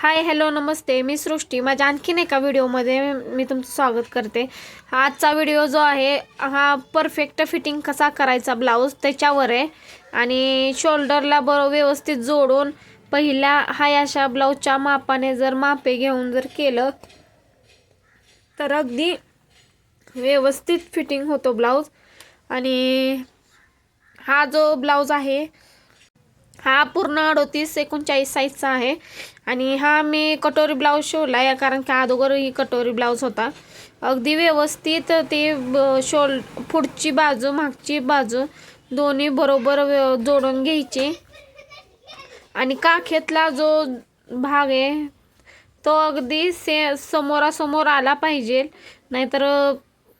Hi hello नमस्ते. मी सृष्टी. माझ्या आणखीन एका व्हिडिओमध्ये मी तुमचं स्वागत करते. आजचा व्हिडिओ जो आहे हा परफेक्ट फिटिंग कसा करायचा ब्लाऊज त्याच्यावर आहे. आणि शोल्डरला बरो व्यवस्थित जोडून पहिल्या हाय अशा ब्लाऊजच्या मापाने जर मापे घेऊन जर केलं तर अगदी व्यवस्थित फिटिंग होतो ब्लाऊज आणि हा जो ब्लाऊज आहे हा पूर्ण अडोतीस एकोणचाळीस साईजचा आहे. आणि हा मी कटोरी ब्लाऊज शिवला या कारण की अगोदर ही कटोरी ब्लाऊज होता. अगदी व्यवस्थित ते ब- शोल पुढची बाजू मागची बाजू दोन्ही बरोबर जोडून घ्यायची. आणि काखेतला जो भाग आहे तो अगदी से समोरासमोर आला पाहिजे. नाहीतर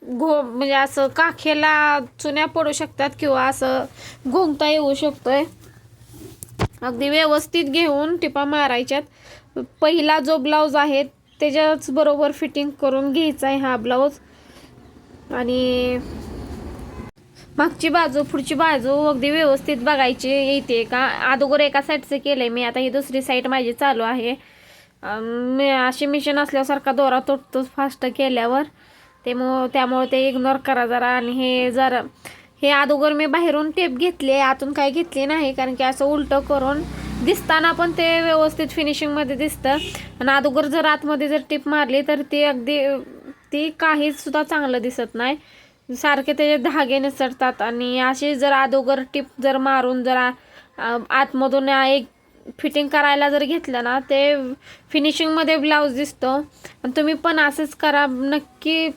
घो म्हणजे असं काखेला चुन्या पडू शकतात किंवा असं घोंगता येऊ शकतोय. अगदी व्यवस्थित घेऊन टिपा मारायच्यात. पहिला जो ब्लाऊज आहे त्याच्याच बरोबर फिटिंग करून घ्यायचा आहे हा ब्लाऊज. आणि मागची बाजू पुढची बाजू अगदी व्यवस्थित बघायची येते का? अगोदर एका साईडचं केलं आहे मी आता ही दुसरी साईड माझी चालू आहे. मी अशी मिशन असल्यासारखा दोरा तुटतोच फास्ट केल्यावर. ते मग त्यामुळे ते इग्नोर करा जरा आणि हे जरा हे अगोदर मी बाहेरून टेप घेतली आहे आतून काही घेतली नाही कारण की असं उलटं करून दिसताना पण ते व्यवस्थित फिनिशिंगमध्ये दिसतं. आणि अगोदर जर आतमध्ये जर टिप मारली तर ती अगदी ती काहीच सुद्धा चांगलं दिसत नाही. सारखे त्याचे धागे निसरतात आणि अशी जर अगोदर टिप जर मारून जर आतमधून एक फिटिंग करायला जर घेतलं ना ते फिनिशिंगमध्ये ब्लाऊज दिसतो. आणि तुम्ही पण असंच करा नक्की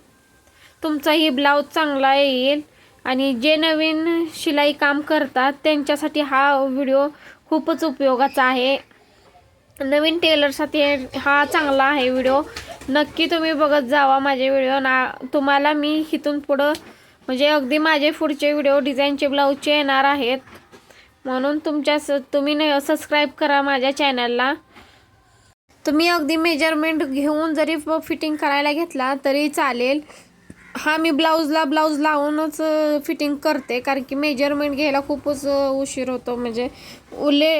तुमचाही ब्लाऊज चांगला येईल. आणि जे नवीन शिलाई काम करतात त्यांच्यासाठी हा व्हिडिओ खूपच उपयोगाचा आहे. नवीन टेलरसाठी हा चांगला आहे व्हिडिओ नक्की तुम्ही बघत जावा माझे व्हिडिओ ना तुम्हाला मी इथून पुढं म्हणजे अगदी माझे पुढचे व्हिडिओ डिझाईनचे ब्लाऊजचे येणार आहेत. म्हणून तुमच्या स तुम्ही न सबस्क्राईब करा माझ्या चॅनलला तुम्ही अगदी मेजरमेंट घेऊन जरी फिटिंग करायला घेतला तरी चालेल. हा मी ब्लाऊजला ब्लाऊज लावूनच फिटिंग करते. कारण की मेजरमेंट घ्यायला खूपच उशीर होतो. म्हणजे उले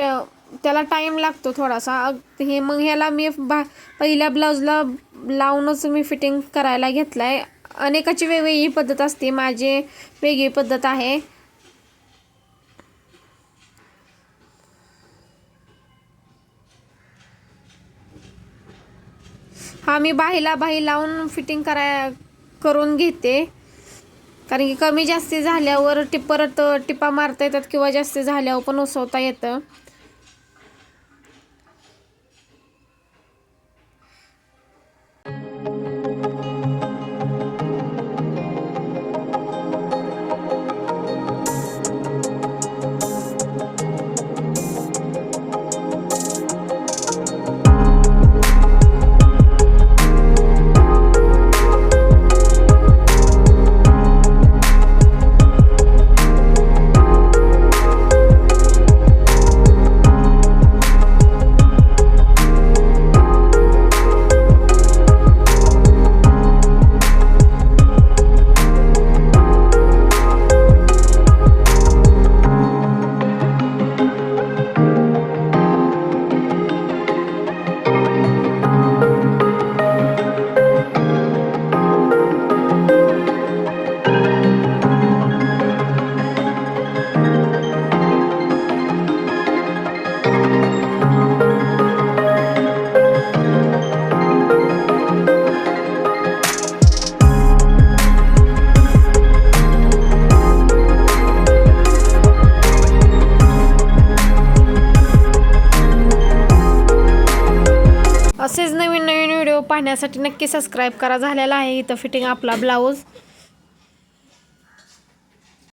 त्याला टाईम लागतो थोडासा. हे मग ह्याला मी बा पहिल्या ब्लाऊजला लावूनच मी फिटिंग करायला घेतला आहे अनेकाची वेगवेगळी पद्धत असते. माझी वेगळी पद्धत आहे. हा मी बाहीला बाही लावून फिटिंग कराय करून घेते. कारण की कमी जास्ती झाल्यावर टिप परत टिपा मारता येतात किंवा जास्ती झाल्यावर पण उसवता येतं. असेच नवीन नवीन व्हिडिओ पाहण्यासाठी नक्की सबस्क्राईब करा. झालेला आहे इथं फिटिंग आपला ब्लाऊज